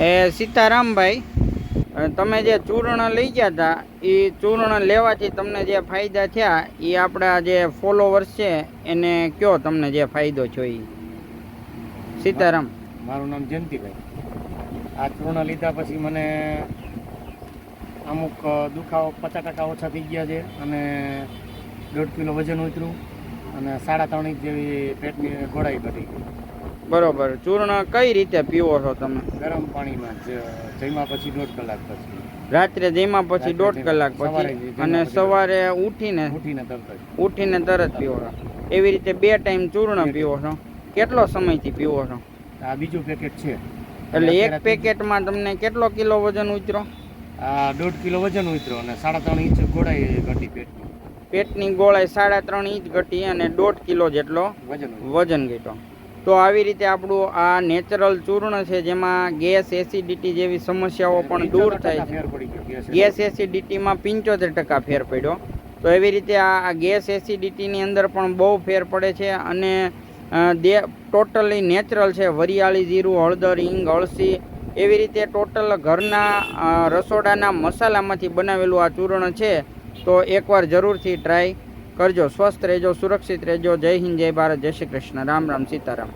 એ સીતારામભાઈ તમે જે ચૂર્ણ લઈ ગયા હતા એ ચૂર્ણ લેવાથી તમને જે ફાયદા થયા એ આપણા જે ફોલોવર્સ છે, એને કયો તમને જે ફાયદો થયો એ સીતારામ. મારું નામ જયંતિભાઈ. આ ચૂર્ણ લીધા પછી મને અમુક દુખાવો પચાસ ટકા ઓછા થઈ ગયા છે અને દોઢ કિલો વજન ઉતર્યું અને સાડા ત્રણ ઇંચ જેવી પેટની ગોળાઈ ઘટી ગઈ. બરોબર. ચૂર્ણ કઈ રીતે પીવો છો તમે? ગરમ પાણીમાં જમ્યા પછી દોઢ કલાક પછી. રાત્રે જમ્યા પછી દોઢ કલાક પછી? અને સવારે ઉઠીને? ઉઠીને તરત ઉઠીને તરત પીવો છો. એવી રીતે બે ટાઈમ ચૂર્ણ પીવો છો. કેટલો સમયથી પીવો છો? આ બીજું પેકેટ છે. એટલે એક પેકેટમાં તમને કેટલો કિલો વજન ઉતરો? આ દોઢ કિલો વજન ઉતરો અને સાડા ત્રણ ઇંચ ગોળાઈ ઘટી પેટની. પેટની ગોળાઈ સાડા ત્રણ ઇંચ ઘટી અને દોઢ કિલો જેટલો વજન. વજન ઘટ્યો. તો આવી રીતે આપણું આ નેચરલ ચૂર્ણ છે જેમાં ગેસ એસિડિટી જેવી સમસ્યાઓ પણ દૂર થાય છે. ગેસ એસિડિટીમાં પંચોતેર ટકા ફેર પડ્યો. તો એવી રીતે આ આ ગેસ એસિડિટીની અંદર પણ બહુ ફેર પડે છે અને દે ટોટલી નેચરલ છે. વરિયાળી જીરું હળદર હિંગ અળસી એવી રીતે ટોટલ ઘરના રસોડાના મસાલામાંથી બનાવેલું આ ચૂર્ણ છે. તો એકવાર જરૂરથી ટ્રાય કરજો, સ્વસ્થ રહેજો, સુરક્ષિત રહેજો. જય હિન્દ, જય ભારત, જય શ્રી કૃષ્ણ. રામ રામ, સીતારામ.